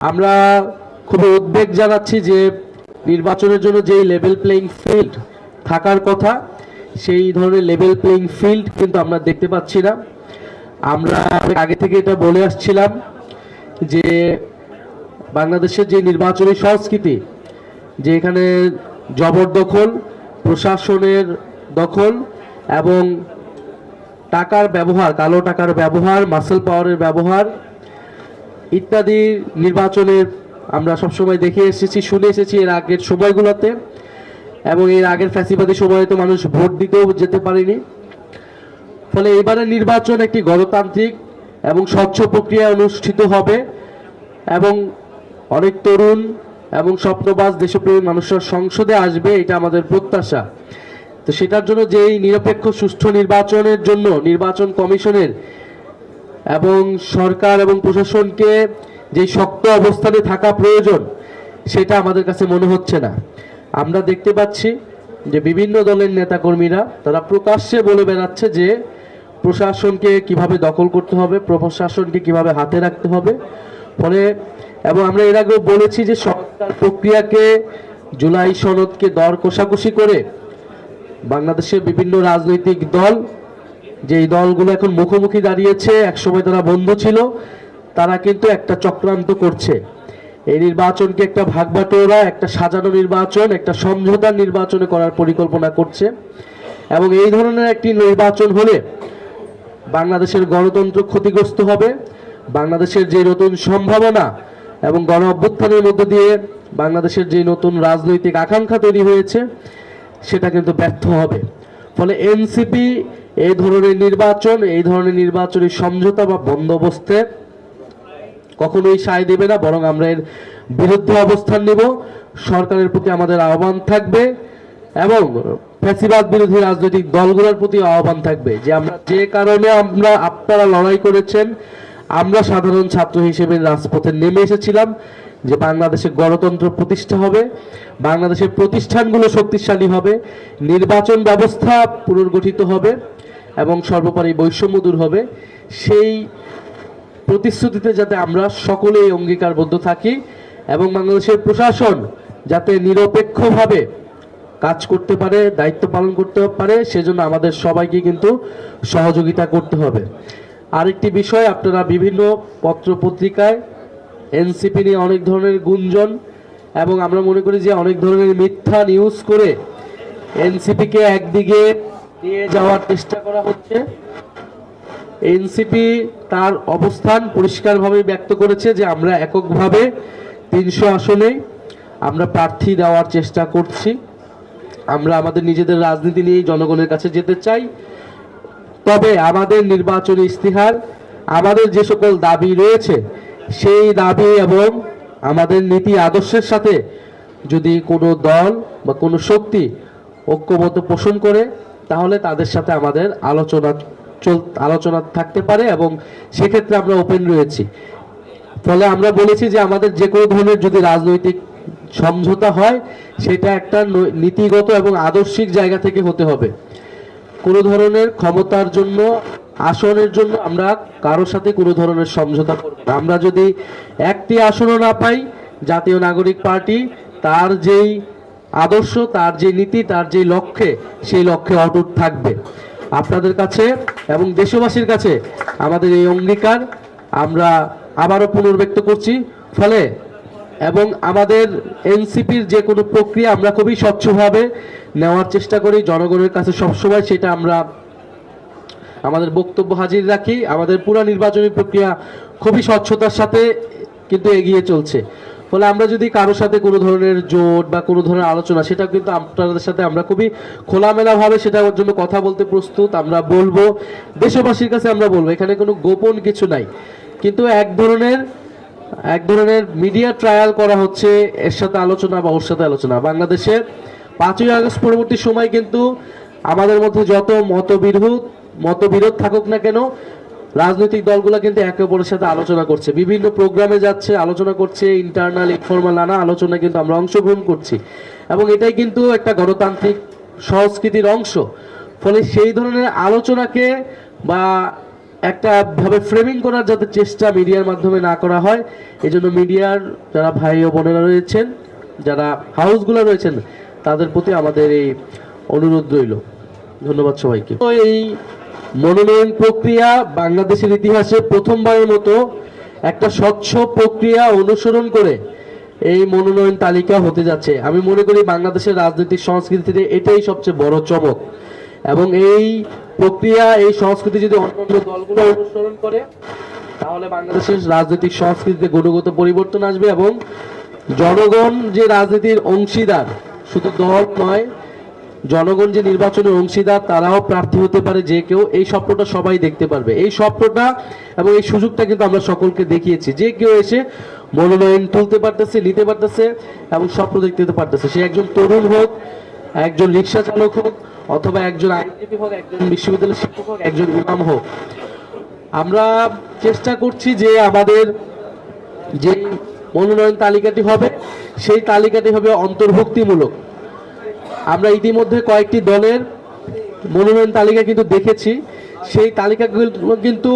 আমরা খুবই উদ্বেগ জানাচ্ছি যে নির্বাচনের জন্য যেই লেভেল প্লেইং ফিল্ড থাকার কথা, সেই ধরনের লেভেল প্লেইং ফিল্ড কিন্তু আমরা দেখতে পাচ্ছি না। আমরা আগে থেকে এটা বলে আসছিলাম যে বাংলাদেশের যে নির্বাচনী সংস্কৃতি, যে এখানে জবরদখল প্রশাসনের দখল এবং টাকার ব্যবহার, কালো টাকার ব্যবহার মাসেল পাওয়ারের ব্যবহার ইত্যাদি নির্বাচনের আমরা সবসময় দেখে এসেছি, শুনে এসেছি এর আগের সময়গুলোতে। এবং এর আগের ফ্যাসিবাদী সময়ে তো মানুষ ভোট দিতেও যেতে পারেনি। ফলে এবারের নির্বাচন একটি গণতান্ত্রিক এবং স্বচ্ছ প্রক্রিয়া অনুষ্ঠিত হবে। এবং অনেক তরুণ এবং স্বপ্নবাজ দেশপ্রেমী মানুষের সংসদে আসবে, এটা আমাদের প্রত্যাশা। তো সেটার জন্য যেই নিরপেক্ষ সুষ্ঠু নির্বাচনের জন্য নির্বাচন কমিশনের এবং সরকার এবং প্রশাসনকে যে শক্ত অবস্থানে থাকা প্রয়োজন, সেটা আমাদের কাছে মনে হচ্ছে না। আমরা দেখতে পাচ্ছি যে বিভিন্ন দলের নেতাকর্মীরা, তারা প্রকাশ্যে বলে বেড়াচ্ছে যে প্রশাসনকে কীভাবে দখল করতে হবে, প্রশাসনকে কীভাবে হাতে রাখতে হবে। ফলে, এবং আমরা এর আগেও বলেছি যে সরকার প্রক্রিয়াকে জুলাই সনদকে দর কষাকষি করে বাংলাদেশের বিভিন্ন রাজনৈতিক দল যে এই দলগুলো এখন মুখোমুখি দাঁড়িয়েছে, একসময় তারা বন্ধু ছিল, তারা কিন্তু একটা চক্রান্ত করছে। এই নির্বাচনকে একটা ভাগবাটোরা, একটা সাজানো নির্বাচন, একটা সমঝোতার নির্বাচনে করার পরিকল্পনা করছে। এবং এই ধরনের একটি নির্বাচন হলে বাংলাদেশের গণতন্ত্র ক্ষতিগ্রস্ত হবে, বাংলাদেশের যে নতুন সম্ভাবনা এবং গণ অভ্যুত্থানের মধ্য দিয়ে বাংলাদেশের যে নতুন রাজনৈতিক আকাঙ্ক্ষা তৈরি হয়েছে, সেটা কিন্তু ব্যর্থ হবে। ফলে এনসিপি এই ধরনের নির্বাচন, এই ধরনের নির্বাচনী সমঝোতা বা বন্দোবস্তে কখনোই সায় দেবে না, বরং আমরা এর বিরুদ্ধে অবস্থান নেব। সরকারের প্রতি আমাদের আহ্বান থাকবে এবং ফ্যাসিবাদ বিরোধী রাজনৈতিক দলগুলোর প্রতি আহ্বান থাকবে যে আমরা যে কারণে আমরা আপনারা লড়াই করেছেন, আমরা সাধারণ ছাত্র হিসেবে রাজপথে নেমে এসেছিলাম যে বাংলাদেশে গণতন্ত্র প্রতিষ্ঠা হবে, বাংলাদেশের প্রতিষ্ঠানগুলো শক্তিশালী হবে, নির্বাচন ব্যবস্থা পুনর্গঠিত হবে। এবং সর্বোপরি বৈষম্য দূর হবে, সেই প্রতিশ্রুতিতে যাতে আমরা সকলেই অঙ্গীকারবদ্ধ থাকি এবং বাংলাদেশের প্রশাসন যাতে নিরপেক্ষভাবে কাজ করতে পারে, দায়িত্ব পালন করতে পারে, সেজন্য আমাদের সবাইকে কিন্তু সহযোগিতা করতে হবে। আরেকটি বিষয়, আপনারা বিভিন্ন পত্র পত্রিকায় এনসিপি নিয়ে অনেক ধরনের গুঞ্জন এবং আমরা মনে করি যে অনেক ধরনের মিথ্যা নিউজ করে এনসিপিকে একদিকে নিয়ে যাওয়ার চেষ্টা করা হচ্ছে। এনসিপি তার অবস্থান পরিষ্কারভাবে ব্যক্ত করেছে যে আমরা এককভাবে তিনশো আসনে আমরা প্রার্থী দেওয়ার চেষ্টা করছি। আমরা আমাদের নিজেদের রাজনীতি নিয়ে জনগণের কাছে যেতে চাই। তবে আমাদের নির্বাচনী ইস্তিহার আমাদের যে সকল দাবি রয়েছে, সেই দাবি এবং আমাদের নীতি আদর্শের সাথে যদি কোনো দল বা কোনো শক্তি ঐক্যবদ্ধ পোষণ করে তাহলে তাদের সাথে আমাদের আলোচনা চল, আলোচনা থাকতে পারে এবং সেক্ষেত্রে আমরা ওপেন রয়েছি। ফলে আমরা বলেছি যে আমাদের যে কোনো ধরনের যদি রাজনৈতিক সমঝোতা হয়, সেটা একটা নীতিগত এবং আদর্শিক জায়গা থেকে হতে হবে। কোনো ধরনের ক্ষমতার জন্য, আসনের জন্য আমরা কারোর সাথে কোনো ধরনের সমঝোতা করব আমরা যদি একটি আসনও না পাই, জাতীয় নাগরিক পার্টি, তার যেই আদর্শ, তার যে নীতি, তার যে লক্ষ্যে, সেই লক্ষ্যে অটুট থাকবে। আপনাদের কাছে এবং দেশবাসীর কাছে আমাদের এই অঙ্গীকার আমরা আবারও পুনর্ব্যক্ত করছি। ফলে এবং আমাদের এনসিপির যে কোনো প্রক্রিয়া আমরা খুবই স্বচ্ছভাবে নেওয়ার চেষ্টা করি। জনগণের কাছে সবসময় সেটা আমরা আমাদের বক্তব্য হাজির রাখি। আমাদের পুরো নির্বাচনী প্রক্রিয়া খুবই স্বচ্ছতার সাথে কিন্তু এগিয়ে চলছে। ফলে আমরা যদি কারোর সাথে কোনো ধরনের জোট বা কোনো ধরনের আলোচনা, সেটা কিন্তু আপনাদের সাথে আমরা খুবই খোলামেলাভাবে সেটার জন্য কথা বলতে প্রস্তুত, আমরা বলব, দেশবাসীর কাছে আমরা বলব, এখানে কোনো গোপন কিছু নাই। কিন্তু এক ধরনের এক ধরনের মিডিয়া ট্রায়াল করা হচ্ছে এর সাথে আলোচনা বা ওর সাথে আলোচনা। বাংলাদেশের পাঁচই আগস্ট পরবর্তী সময় কিন্তু আমাদের মধ্যে যত মতবিরোধ মতবিরোধ থাকুক না কেন রাজনৈতিক দলগুলো কিন্তু একে অপরের সাথে আলোচনা করছে। বিভিন্ন প্রোগ্রামে যাচ্ছে, আলোচনা করছে ইন্টারনাল ইনফর্মাল নানা আলোচনা কিন্তু আমরা অংশগ্রহণ করছি। এবং এটাই কিন্তু একটা গণতান্ত্রিক সংস্কৃতির অংশ। ফলে সেই ধরনের আলোচনাকে বা একটা ভাবে ফ্রেমিং করার যাতে চেষ্টা মিডিয়ার মাধ্যমে না করা হয় এই জন্য মিডিয়ার যারা ভাই ও বোনেরা রয়েছেন, যারা হাউসগুলো রয়েছেন, তাদের প্রতি আমাদের এই অনুরোধ রইল। ধন্যবাদ সবাইকে। তো এই মনোনয়ন প্রক্রিয়া বাংলাদেশের ইতিহাসে প্রথমবারের মতো একটা স্বচ্ছ প্রক্রিয়া অনুসরণ করে এই মনোনয়ন তালিকা হতে যাচ্ছে। আমি মনে করি বাংলাদেশের রাজনৈতিক সংস্কৃতিতে এটাই সবচেয়ে বড় চমক। এবং এই প্রক্রিয়া, এই সংস্কৃতি যদি অন্যান্য দলগুলো অনুসরণ করে, তাহলে বাংলাদেশের রাজনৈতিক সংস্কৃতিতে গুণগত পরিবর্তন আসবে এবং জনগণ যে রাজনীতির অংশীদার, শুধু দল নয় জনগণ যে নির্বাচনের অংশীদার, তারাও প্রার্থী হতে পারে, যে কেউ এই স্বপ্নটা সবাই দেখতে পারবে। এই স্বপ্নটা এবং এই সুযোগটা কিন্তু আমরা সকলকে দেখিয়েছি। যে কেউ এসে মনোনয়ন তুলতে পারতেছে, নিতে পারতেছে এবং স্বপ্ন দেখতে পারতেছে। সে একজন তরুণ হোক, একজন রিক্সা চালক হোক, অথবা একজন আইনজীবী হোক, একজন বিশ্ববিদ্যালয়ের শিক্ষক হোক, একজন ইমাম হোক। আমরা চেষ্টা করছি যে আমাদের যে মনোনয়ন তালিকাটি হবে, সেই তালিকাটি হবে অন্তর্ভুক্তিমূলক। আমরা ইতিমধ্যে কয়েকটি দলের মনোনয়ন তালিকা কিন্তু দেখেছি। সেই তালিকাগুলো কিন্তু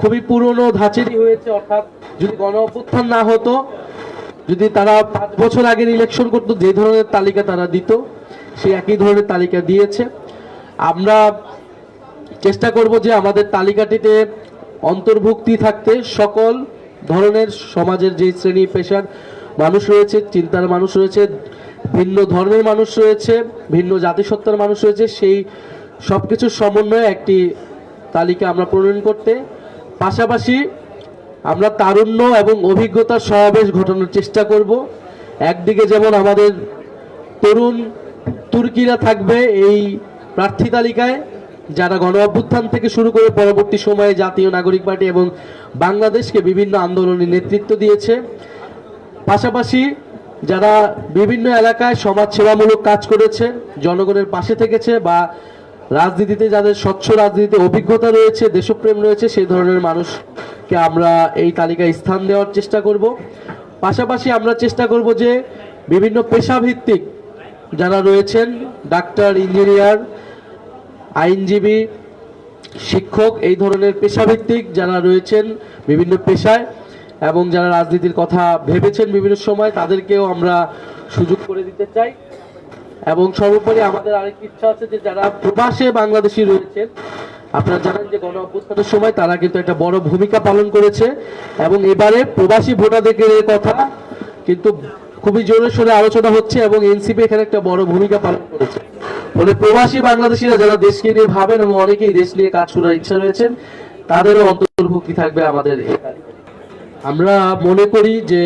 খুবই পুরনো ধাঁচেরই হয়েছে, অর্থাৎ যদি গণ অভ্যুত্থান না হতো, যদি তারা পাঁচ বছর আগের ইলেকশন করতো, যে ধরনের তালিকা তারা দিত, সেই একই ধরনের তালিকা দিয়েছে। আমরা চেষ্টা করব যে আমাদের তালিকাটিতে অন্তর্ভুক্তি থাকতে সকল ধরনের সমাজের যে শ্রেণি, পেশার মানুষ রয়েছে, চিন্তার মানুষ রয়েছে, ভিন্ন ধর্মের মানুষ রয়েছে, ভিন্ন জাতিসত্তার মানুষ রয়েছে, সেই সব কিছুর সমন্বয়ে একটি তালিকা আমরা প্রণয়ন করতে। পাশাপাশি আমরা তারুণ্য এবং অভিজ্ঞতার সমাবেশ ঘটানোর চেষ্টা করব। একদিকে যেমন আমাদের তরুণ তুর্কিরা থাকবে এই প্রার্থী তালিকায়, যারা গণ অভ্যুত্থান থেকে শুরু করে পরবর্তী সময়ে জাতীয় নাগরিক পার্টি এবং বাংলাদেশকে বিভিন্ন আন্দোলনে নেতৃত্ব দিয়েছে। পাশাপাশি যারা বিভিন্ন এলাকায় সমাজ সেবামূলক কাজ করেছে, জনগণের পাশে থেকেছে বা রাজনীতিতে যাদের স্বচ্ছ রাজনীতিতে অভিজ্ঞতা রয়েছে, দেশপ্রেম রয়েছে, সেই ধরনের মানুষকে আমরা এই তালিকায় স্থান দেওয়ার চেষ্টা করব। পাশাপাশি আমরা চেষ্টা করব যে বিভিন্ন পেশাভিত্তিক যারা রয়েছেন, ডাক্তার, ইঞ্জিনিয়ার, আইনজীবী, শিক্ষক, এই ধরনের পেশাভিত্তিক যারা রয়েছেন বিভিন্ন পেশায় এবং যারা রাজনীতির কথা ভেবেছেন বিভিন্ন সময়, তাদেরকেও আমরা সুযোগ করে দিতে চাই। এবং সর্বোপরি আমাদের আরেকটি ইচ্ছা আছে যে যারা প্রবাসে বাংলাদেশি রয়েছেন, আপনারা জানেন যে গণ সময় তারা কিন্তু একটা বড় ভূমিকা পালন করেছে। এবং এবারে প্রবাসী ভোটাধিকারের কথা কিন্তু খুবই জোরে সোরে আলোচনা হচ্ছে এবং এনসিপি এখানে একটা বড় ভূমিকা পালন করেছে। ফলে প্রবাসী বাংলাদেশিরা যারা দেশকে নিয়ে ভাবেন এবং অনেকেই দেশ নিয়ে কাজ করার ইচ্ছা রয়েছেন, তাদেরও অন্তর্ভুক্তি থাকবে আমাদের এই তালিকায়। আমরা মনে করি যে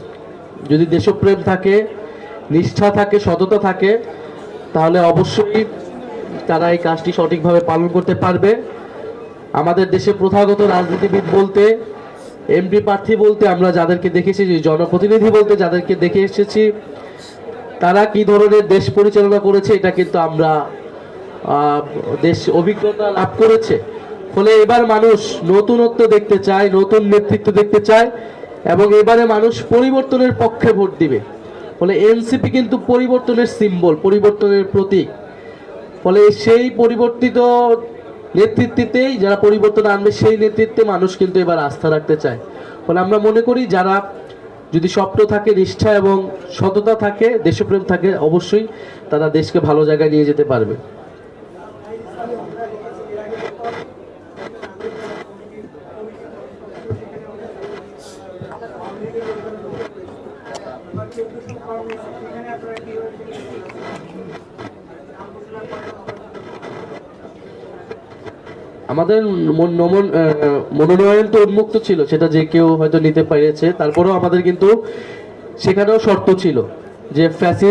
যদি দেশপ্রেম থাকে, নিষ্ঠা থাকে, সততা থাকে, তাহলে অবশ্যই তারা এই কাজটি সঠিকভাবে পালন করতে পারবে। আমাদের দেশে প্রথাগত রাজনীতিবিদ বলতে এমপি প্রার্থী বলতে আমরা যাদেরকে দেখেছি জনপ্রতিনিধি বলতে যাদেরকে দেখে এসেছি, তারা কি ধরনের দেশ পরিচালনা করেছে, এটা কিন্তু আমরা দেশ অভিজ্ঞতা লাভ করেছে। ফলে এবার মানুষ নতুনত্ব দেখতে চায়, নতুন নেতৃত্ব দেখতে চায়, এবং এবারে মানুষ পরিবর্তনের পক্ষে ভোট দিবে। ফলে এনসিপি কিন্তু পরিবর্তনের সিম্বল পরিবর্তনের প্রতীক। ফলে সেই পরিবর্তিত নেতৃত্বেই, যারা পরিবর্তন আনবে সেই নেতৃত্বে মানুষ কিন্তু এবার আস্থা রাখতে চায়। ফলে আমরা মনে করি, যারা যদি স্বপ্ন থাকে, নিষ্ঠা এবং সততা থাকে, দেশপ্রেম থাকে, অবশ্যই তারা দেশকে ভালো জায়গায় নিয়ে যেতে পারবে। আমাদের মন- মনোনয়ন তো উন্মুক্ত ছিল, সেটা যে কেউ হয়তো নিতে পেরেছে। তারপরেও আমাদের কিন্তু সেখানেও শর্ত ছিল যে ফ্যাসি